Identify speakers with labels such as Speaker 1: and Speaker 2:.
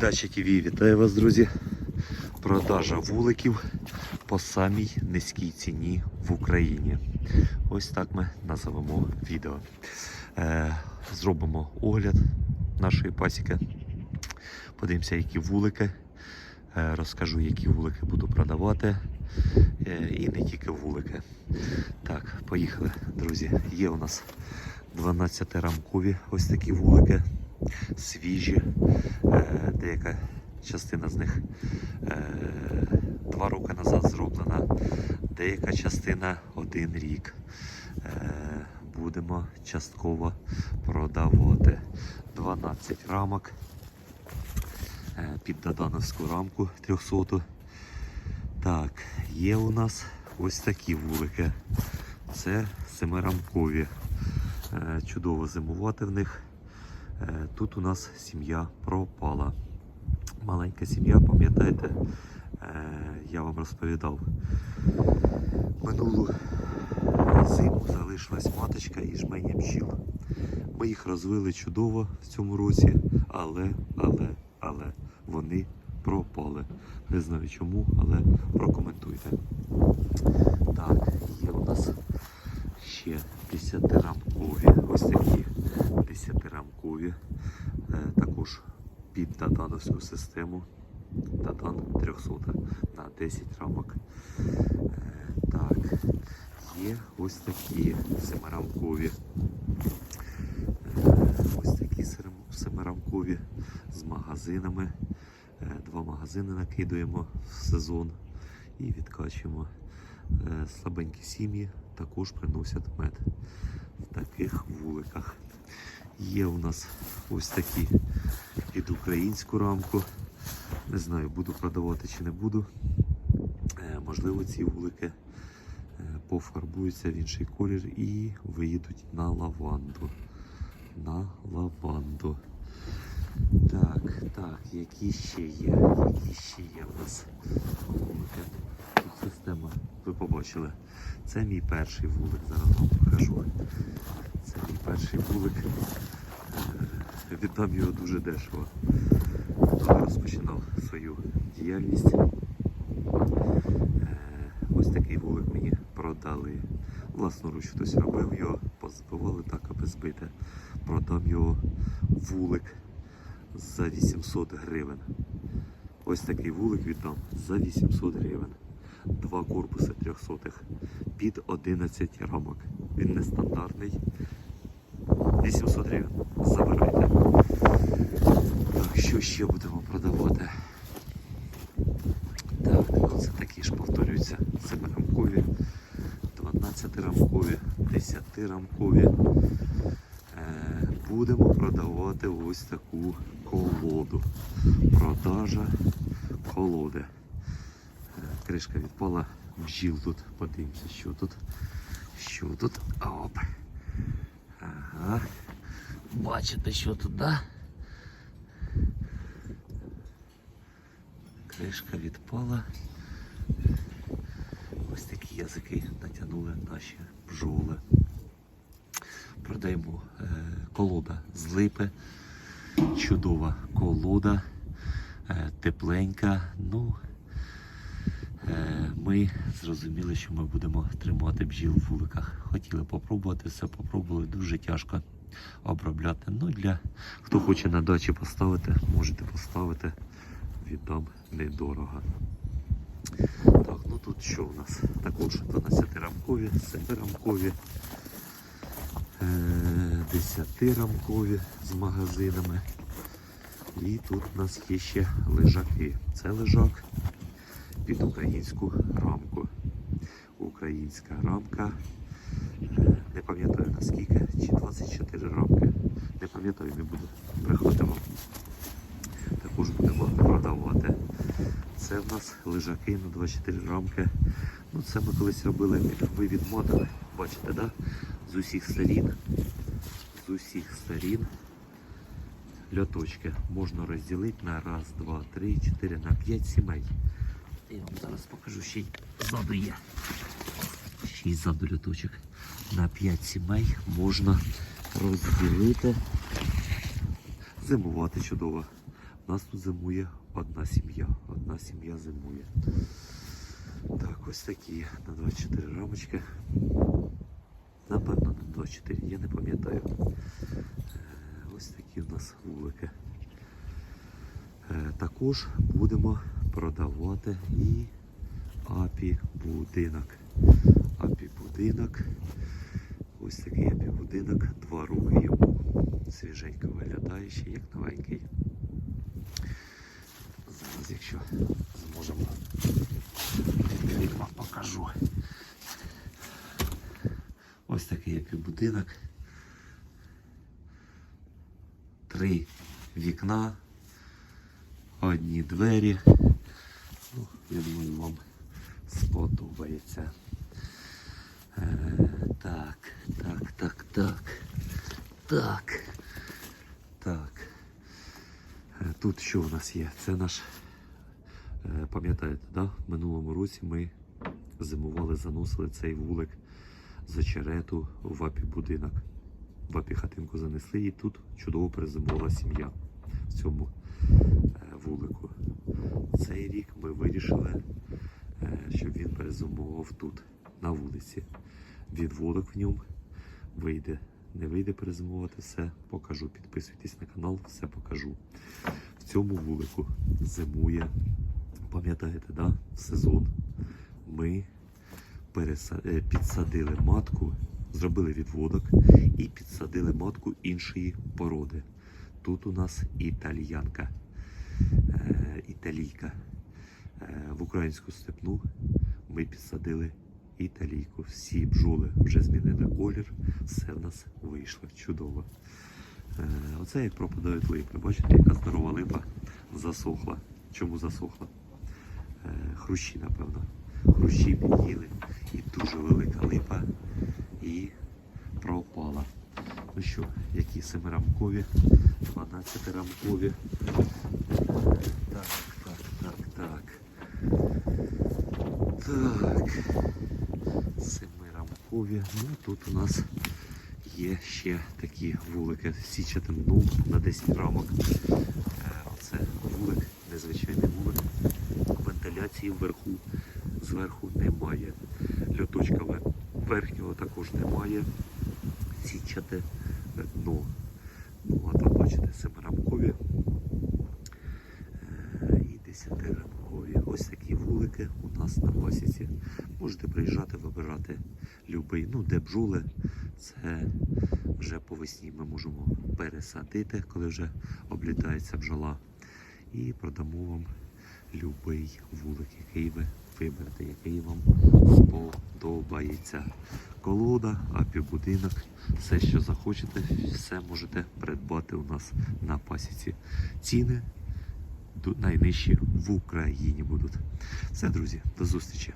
Speaker 1: Дача ТВ вітаю вас, друзі. Продажа вуликів по самій низькій ціні в Україні. Ось так ми назовемо відео. Е, зробимо огляд нашої пасіки. Подивимося, які вулики. Е, розкажу, які вулики буду продавати. Е, і не тільки вулики. Так, поїхали, друзі. Є у нас 12-рамкові ось такі вулики свіжі. Е, Деяка частина з них е, два роки назад зроблена, деяка частина один рік. Е, Будемо частково продавати 12 рамок під Додановську рамку 300. Так, є у нас ось такі вулики. Це семирамкові. Чудово зимувати в них. Е, Тут у нас сім'я пропала. Маленька сім'я, пам'ятаєте, е, я вам розповідав. Минулу зиму залишилась маточка і жменя бджіл. Ми їх розвили чудово в цьому році, але, але, але вони пропали. Не знаю чому, але прокоментуйте. Так, є у нас ще 10-рамкові, ось такі 10-рамкові, е, також під дадановську систему. Дадан 300 на 10 рамок. Е, Так, є ось такі семирамкові. Е, Ось такі семирамкові з магазинами. Два магазини накидуємо в сезон і відкачуємо. Слабенькі сім'ї також приносять мед в таких вуликах. Є у нас ось такі під українську рамку. Не знаю, буду продавати чи не буду. Е, Можливо, ці вулики е, пофарбуються в інший колір і виїдуть на лаванду. На лаванду. Так, так, які ще є? Які ще є в нас вулики? Тут система, ви побачили. Це мій перший вулик, зараз вам покажу. Це мій перший вулик. Е, Віддам його дуже дешево. Розпочинав свою діяльність. Е, Ось такий вулик мені продали. Власноруч хтось робив його, позбивали так, аби збити. Продам його вулик за 800 гривень. Ось такий вулик віддам за 800 гривень. Два корпуси 300 під 11 рамок. Він нестандартний. 800 гривень. Забирайте. Так, що ще будемо продавати? Так, ну це такі ж повторюються. 7-рамкові, 12-рамкові, 10-рамкові. Е, будемо продавати ось таку колоду. Продажа колоди. Кришка відпала, бджіл тут. Подивимося, що тут. Що тут? Оп. Ага. Бачите, що тут, да? Кришка відпала. Ось такі язики натягнули наші бджоли. Продаємо е, колода з липи. Чудова колода, е, тепленька. Ну, ми зрозуміли, що ми будемо тримати бджіл в вуликах. Хотіли попробувати, все попробували, дуже тяжко обробляти. Ну, для хто хоче на дачі поставити, можете поставити. Віддам недорого. Так, ну тут що у нас? Також 12-рамкові, 7-рамкові, 10-рамкові з магазинами. І тут у нас є ще лежаки. Це лежак під українську рамку. Українська рамка. Не пам'ятаю наскільки, чи 24 рамки. Не пам'ятаю, не буду вам. Також будемо продавати. Це в нас лежаки на 24 рамки. Ну, це ми колись робили вивід модели. Бачите, да? З усіх сторін. З усіх сторін льоточки можна розділити на раз, два, три, чотири, на п'ять сімей. Я вам зараз покажу, ще й ззаду є. Ще й ззаду льоточок. На 5 сімей можна розділити. Зимувати чудово. У нас тут зимує одна сім'я. Одна сім'я зимує. Так, ось такі на 24 рамочки. Напевно, на 24, я не пам'ятаю. Е, Ось такі у нас вулики. Е, Також будемо продавати і апі будинок. Апі будинок. Ось такий апі будинок, два роки йому. Свіженько виглядає ще як новенький. Зараз, якщо зможемо відкрити, вам покажу. Ось такий апі будинок. Три вікна, одні двері. Ну, я думаю, вам сподобається. Е, так, так, так, так. Так. Так. Е, Тут що у нас є? Це наш. е, Пам'ятаєте, да? в минулому році ми зимували, заносили цей вулик з очерету в апі будинок. В апі хатинку занесли і тут чудово перезимувала сім'я в цьому е, вулику. Цей рік вирішили, е, щоб він перезимував тут, на вулиці. Відводок в ньому вийде. Не вийде перезимувати, все покажу. Підписуйтесь на канал, все покажу. В цьому вулику зимує, пам'ятаєте, да? в сезон ми е, підсадили матку, зробили відводок і підсадили матку іншої породи. Тут у нас італіянка, е, італійка. Е, в українську степну ми підсадили італійку. Всі бджоли вже змінили колір, все в нас вийшло чудово. Е, Оце як пропадають липи. Бачите, яка здорова липа засохла. Чому засохла? Е, Хрущі, напевно. Хрущі під'їли і дуже велика липа і пропала. Ну що, які семирамкові, 12-рамкові. Так, так, так, так. Так. Семирамкові. Ну тут у нас є ще такі вулики січатим дном на 10 рамок. Е, Оце вулик, незвичайний вулик. Вентиляції вверху, зверху немає. Льоточка верхнього також немає. Січате дно. Ну, а там бачите, семирамкові е, і десятирамкові. Ось такі у нас на пасіці. Можете приїжджати, вибирати любий. Ну, де бджоли, це вже по весні ми можемо пересадити, коли вже облітається бджола. І продамо вам любий вулик, який ви виберете, який вам сподобається. Колода, апі-будинок, все, що захочете, все можете придбати у нас на пасіці. Ціни найнижчі в Україні будуть. Все, друзі, до зустрічі.